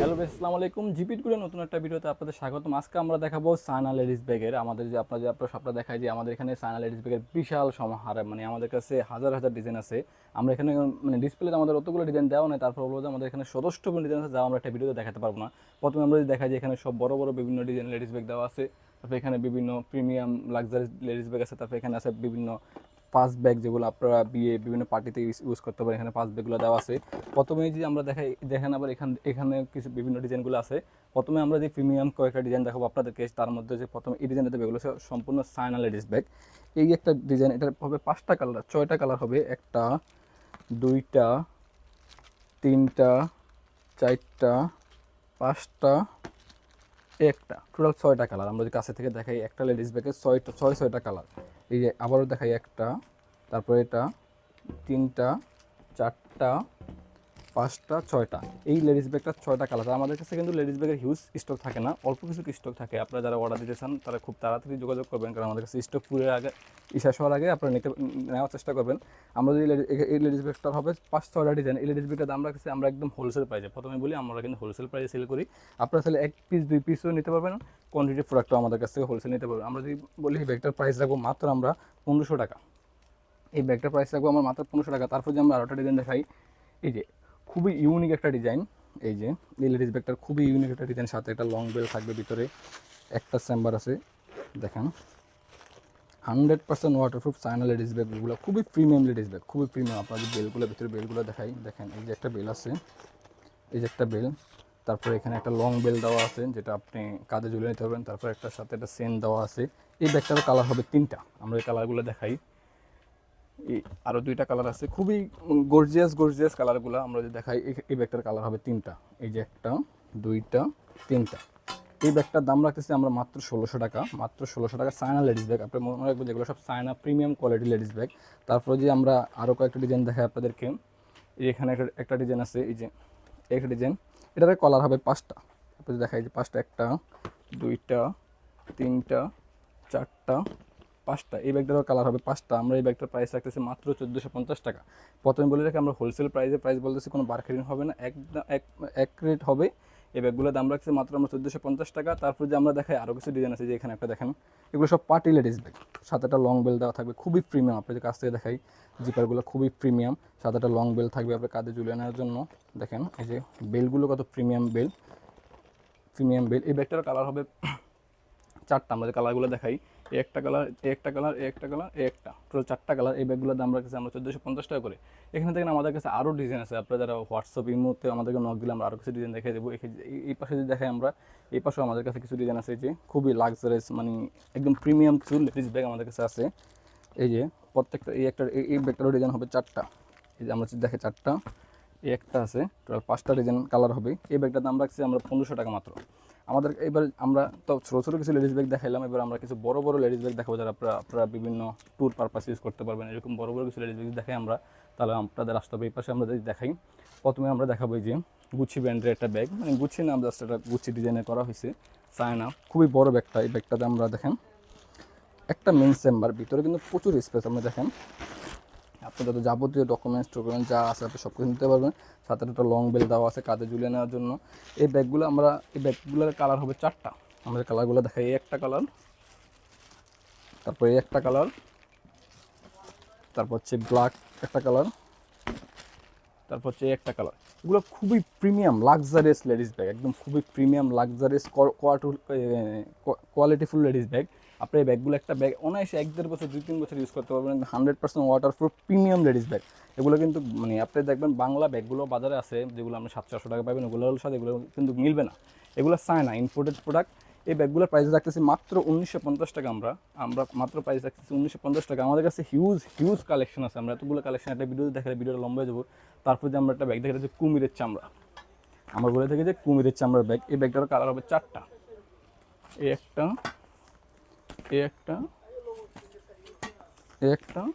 Hello আসসালামু আলাইকুম। জিপিটগুলো নতুন একটা ভিডিওতে আপনাদের স্বাগতম। আজকে আমরা দেখাবো সাইনা লেডিস ব্যাগের। আমাদের যে আপনার যে আপনার সবটা দেখায় যে আমাদের এখানে সাইনা লেডিস ব্যাগের বিশাল সমাহার মানে আমাদের কাছে হাজার হাজার ডিজাইন আছে। আমরা এখানে মানে ডিসপ্লেতে আমাদের অতগুলো ডিজাইন দেওয়া নেই, তারপর বলব যে আমাদের এখানে সদস্য ডিজাইন আছে, যা আমরা একটা ভিডিওতে দেখাতে পারব না। প্রথমে আমরা দেখাই যে এখানে সব বড় বড় বিভিন্ন ডিজাইন লেডিস ব্যাগ দেওয়া আছে, তারপর এখানে বিভিন্ন প্রিমিয়াম লাক্সারি লেডিস ব্যাগ আছে, তারপরে এখানে আছে বিভিন্ন পাঁচ ব্যাগ যেগুলো আপনারা বিয়ে বিভিন্ন পার্টিতে ইউজ করতে পারেন, এখানে পাঁচ ব্যাগগুলো দেওয়া আছে। প্রথমে যে আমরা দেখাই, দেখেন আবার এখান, এখানে কিছু বিভিন্ন ডিজাইনগুলো আছে। প্রথমে আমরা যে প্রিমিয়াম কয়েকটা ডিজাইন দেখাবো আপনাদেরকে, তার মধ্যে যে প্রথমে এই ডিজাইনটা দেবে এগুলো সম্পূর্ণ সাইনা লেডিস ব্যাগ। এই একটা ডিজাইন এটা হবে পাঁচটা কালার, ছয়টা কালার হবে। একটা, দুইটা, তিনটা, চারটা, পাঁচটা, একটা। টোটাল ছয়টা কালার আমরা যদি কাছে থেকে দেখাই, একটা লেডিস ব্যাগের ছয়টা, ছয়, ছয়টা কালার। এই যে আবারও দেখাই একটা তারপরে এটা তিনটা চারটা পাঁচটা, ছয়টা। এই লেডিস ব্যাগটা ছয়টা কালার আমাদের কাছে কিন্তু লেডিস ব্যাগের হিউজ স্টক থাকে না। অল্প কিছু স্টক থাকে। আপনারা যারা অর্ডার দিতে চান, তারা খুব তাড়াতাড়ি যোগাযোগ করবেন। কারণ আমাদের কাছে স্টক পুরের আগে ইশাস হওয়ার আগে আপনারা নিতে, নেওয়ার চেষ্টা করবেন। আমরা যদি এই- লেডিস ব্যাগটা হবে পাঁচ, ছয়টা ডিজাইন এই লেডিস ব্যাগটার দাম রাখছি আমরা একদম হোলসেল প্রাইসে প্রথমে বলি, আমরা কিন্তু হোলসেল প্রাইসে সেল করি। আপনারা তাহলে এক পিস দুই পিসও নিতে পারবেন। কোয়ান্টিটি প্রোডাক্টও আমাদের কাছ থেকে হোলসেল নিতে পারবেন। আমরা যদি বলি ব্যাগটার প্রাইস রাখব মাত্র আমরা পনেরোশো টাকা। এই ব্যাগটার প্রাইস রাখব আমার মাত্র পনেরোশো টাকা। তারপর যে আমরা আরোটা ডিজাইন দেখাই, এই যে খুবই ইউনিক একটা ডিজাইন এই যে, এই লেডিস ব্যাগটার খুবই ইউনিক একটা ডিজাইন সাথে একটা লং বেল থাকবে ভিতরে। একটা চেম্বার আছে, দেখেন। Hundred percent waterproof China ladies ব্যাগগুলো খুবই প্রিমিয়াম লেডিস ব্যাগ, খুবই প্রিমিয়াম আপনার যে বেলগুলো ভিতরে বেলগুলো দেখাই, দেখেন, এই যে একটা বেল আছে, এই যে একটা বেল তারপরে এখানে একটা লং বেল দেওয়া আছে, যেটা আপনি কাঁধে ঝুলে নিতে পারবেন। তারপর একটা সাথে একটা সেন দেওয়া আছে। এই ব্যাগটারও কালার হবে তিনটা। আমরা এই কালারগুলো দেখাই। আরও দুইটা কালার আছে। খুবই গর্জিয়াস গর্জিয়াস কালারগুলো আমরা যদি দেখাই, এই- ব্যাগটার কালার হবে তিনটা। এই যে একটা, দুইটা, তিনটা। এই ব্যাগটার দাম রাখতেছি আমরা মাত্র ষোলোশো টাকা। মাত্র ষোলোশো টাকা সায়না লেডিস ব্যাগ আপনি মনে রাখবেন যেগুলো সব China premium quality ladies bag তারপরে যে আমরা আরও কয়েকটা ডিজাইন দেখাই আপনাদেরকে এখানে একটা একটা ডিজাইন আছে, এই যে একটা ডিজাইন এটাতে কলার হবে পাঁচটা। তারপরে দেখাই যে পাঁচটা, একটা, দুইটা, তিনটা, চারটা পাঁচটা, এই ব্যাগটারও কালার হবে পাঁচটা। আমরা এই ব্যাগটার প্রাইস রাখতেছি মাত্র চোদ্দোশো পঞ্চাশ টাকা। প্রথমে বলে রাখি, আমরা হোলসেল প্রাইসে প্রাইস বলতেছি, কোনো বার্গেনিং হবে না। এক এক রেট হবে। এই ব্যাগগুলোর দাম রাখছি মাত্র আমরা চোদ্দোশো পঞ্চাশ টাকা। তারপর যে আমরা দেখাই আরও কিছু ডিজাইন আছে যে এখানে একটা দেখেন। এগুলো সব পার্টি লেডিস ব্যাগ সাথে একটা লং বেল দেওয়া থাকবে, খুবই প্রিমিয়াম আপনাদের কাছ থেকে দেখাই জিপারগুলো খুবই প্রিমিয়াম সাথে একটা লং বেল থাকবে আপনার কাঁধে ঝুলিয়ে নেওয়ার জন্য। দেখেন, এই যে বেলগুলো কত প্রিমিয়াম বেল প্রিমিয়াম বেল এই ব্যাগটার কালার হবে চারটা। আমরা যে কালারগুলো দেখাই এই একটা কালার একটা কালার একটা কালার একটা। টোটাল চারটা কালার এই ব্যাগগুলোর দাম রাখতেছি আমরা চোদ্দোশো পঞ্চাশ টাকা করে। এখানে থেকে আমাদের কাছে আরও ডিজাইন আছে। আপনারা যারা হোয়াটসঅ্যাপ এই মুহূর্তে আমাদেরকে নক দিলে আমরা আরও কিছু ডিজাইন দেখে দেবো। এই- পাশে যদি দেখাই আমরা, এই পাশেও আমাদের কাছে কিছু ডিজাইন আছে যে, খুবই লাক্সারিয়াস মানে একদম প্রিমিয়াম কিছু লেডিস ব্যাগ আমাদের কাছে আছে। এই যে, প্রত্যেকটা, এই একটা, এই- এই ব্যাগটারও ডিজাইন হবে চারটা। এই যে আমরা দেখে চারটা, এই একটা আছে। টোটাল পাঁচটা ডিজাইন কালার হবে। এই ব্যাগটার দাম রাখছি আমরা পনেরোশো টাকা মাত্র। আমাদের এবার আমরা তো ছোটো ছোটো কিছু লেডিস ব্যাগ দেখাইলাম, এবার আমরা কিছু বড় বড় লেডিস ব্যাগ দেখাবো যারা আপনারা আপনারা বিভিন্ন ট্যুর পারপাস ইউজ করতে পারবেন। এরকম বড় বড় কিছু লেডিস ব্যাগ দেখাই আমরা, তাহলে আপনাদের আসতে হবে, এই পাশে আমরা যদি দেখাই, প্রথমে আমরা দেখাবো যে গুচি ব্র্যান্ডের একটা ব্যাগ মানে গুচি নাম জাস্ট একটা গুচি ডিজাইনে করা হয়েছে চায়না খুবই বড় ব্যাগটা এই ব্যাগটাতে আমরা দেখেন, একটা মেন চেম্বার ভিতরে কিন্তু প্রচুর স্পেস আপনি দেখেন। যত যাবতীয় ডকুমেন্টস টকুমেন্ট যা আছে আপনি সব কিছু নিতে পারবেন। সাথে একটা লং বেল দেওয়া আছে কাঁধে ঝুলিয়ে নেওয়ার জন্য। এই ব্যাগগুলো আমরা, এই ব্যাগগুলোর কালার হবে চারটা। আমাদের কালারগুলো দেখাই, এই একটা কালার তারপর এই একটা কালার তারপর হচ্ছে ব্ল্যাক একটা কালার তারপর হচ্ছে একটা কালার এগুলো খুবই প্রিমিয়াম লাক্সারিয়াস লেডিস ব্যাগ একদম খুবই premium luxurious qualityful ladies bag আপনি এই ব্যাগগুলো একটা ব্যাগ, অনায়াসে এক দেড় বছর, দুই তিন বছর ইউজ করতে পারবেন। Hundred percent waterproof premium ladies bag এগুলো কিন্তু মানে আপনি দেখবেন বাংলা ব্যাগগুলো বাজারে আছে, যেগুলো আপনি সাতশো, আটশো টাকা পাবেন ওগুলোর সাথে, এগুলো কিন্তু মিলবে না। এগুলো চায় না ইম্পোর্টেড প্রোডাক্ট এই ব্যাগগুলোর প্রাইস রাখতেছি মাত্র উনিশশো পঞ্চাশ টাকা আমরা। আমরা মাত্র প্রাইস রাখতেছি উনিশশো পঞ্চাশ টাকা। আমাদের কাছে হিউজ হিউজ কালেকশন আছে। আমরা এতগুলো কালেকশন একটা ভিডিও দেখালে ভিডিওটা লম্বা যাব। তারপর যে আমরা একটা ব্যাগ দেখে যে কুমিরের চামড়া। আমরা বলে থাকি যে কুমিরের চামড়ার ব্যাগ। এই ব্যাগটার কালার হবে চারটা। এই একটা এই একটা এই একটা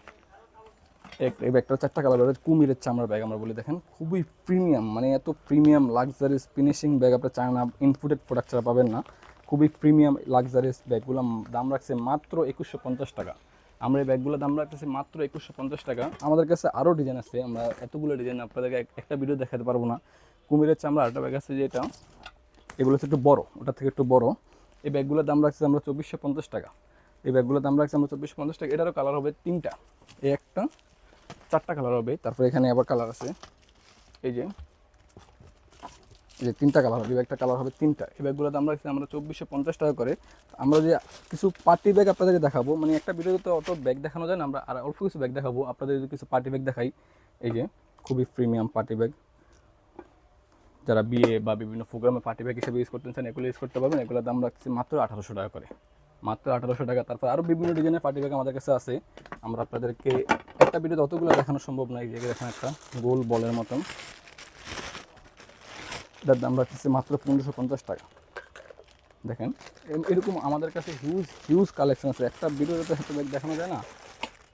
এক- এই ব্যাগটার চারটা কালার হবে কুমিরের চামড়ার ব্যাগ আমরা বলি, দেখেন। খুবই প্রিমিয়াম মানে এত প্রিমিয়াম লাক্সারিয়াস ফিনিশিং ব্যাগ আপনার চায়না ইনপুটেড প্রোডাক্ট ছাড়া পাবেন না। খুবই প্রিমিয়াম লাক্সারিয়াস ব্যাগগুলো, দাম রাখছে মাত্র একুশশো পঞ্চাশ টাকা। আমরা এই ব্যাগগুলোর দাম রাখতেছি মাত্র একুশশো পঞ্চাশ টাকা। আমাদের কাছে আরও ডিজাইন আছে, আমরা এতগুলো ডিজাইন আপনাদেরকে একটা ভিডিও দেখাতে পারব না। কুমিরের চামড়া আরেকটা ব্যাগ আছে যেটা এগুলো হচ্ছে একটু বড়, ওটা থেকে একটু বড়। এই ব্যাগগুলোর দাম রাখছি আমরা চব্বিশশো পঞ্চাশ টাকা। এই ব্যাগগুলোর দাম রাখছি আমরা চব্বিশশো পঞ্চাশ টাকা। এটারও কালার হবে তিনটা। এই একটা, চারটা কালার হবে। তারপরে এখানে আবার কালার আছে। এই যে এই যে তিনটা কালার হবে। ব্যাগটা কালার হবে তিনটা। এই ব্যাগগুলোর দাম রাখছি আমরা চব্বিশশো পঞ্চাশ টাকা করে। আমরা যে কিছু পার্টি ব্যাগ আপনাদেরকে দেখাবো মানে একটা ভিডিওতে তো অত ব্যাগ দেখানো যায় না। আমরা আর অল্প কিছু ব্যাগ দেখাবো। আপনাদের যদি কিছু পার্টি ব্যাগ দেখাই, এই যে খুবই প্রিমিয়াম পার্টি ব্যাগ যারা বিয়ে বা বিভিন্ন প্রোগ্রামে পার্টি ব্যাগ হিসেবে ইউজ করতে চান, এগুলো ইউজ করতে পারবেন। এগুলোর দাম রাখছি মাত্র আঠারোশো টাকা করে। মাত্র আঠারোশো টাকা। তারপর আরও বিভিন্ন ডিজাইনের পার্টি ব্যাগ আমাদের কাছে আছে। আমরা আপনাদেরকে একটা ভিডিও অতগুলো দেখানো সম্ভব নয় যে দেখেন একটা গোল বলের মতন। এটার দাম রাখতেছে মাত্র পনেরোশো পঞ্চাশ টাকা। দেখেন এরকম আমাদের কাছে হিউজ হিউজ কালেকশন আছে। একটা ভিডিওতে তো এত ব্যাগ দেখানো যায় না?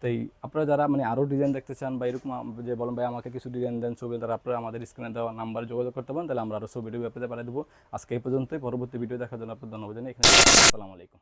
তাই আপনারা যারা মানে আরও ডিজাইন দেখতে চান বা এরকম যে বলেন, ভাই, আমাকে কিছু ডিজাইন দেন ছবি তারা আপনারা আমাদের স্ক্রিনে দেওয়া নাম্বারে যোগাযোগ করতে পারেন। তাহলে আমরা আরও ছবি ভিডিও পেতে পাঠিয়ে দেবো। আজকে এই পর্যন্তই। পরবর্তী ভিডিও দেখার জন্য আপনার ধন্যবাদ জানাই এখানে আসসালামু আলাইকুম।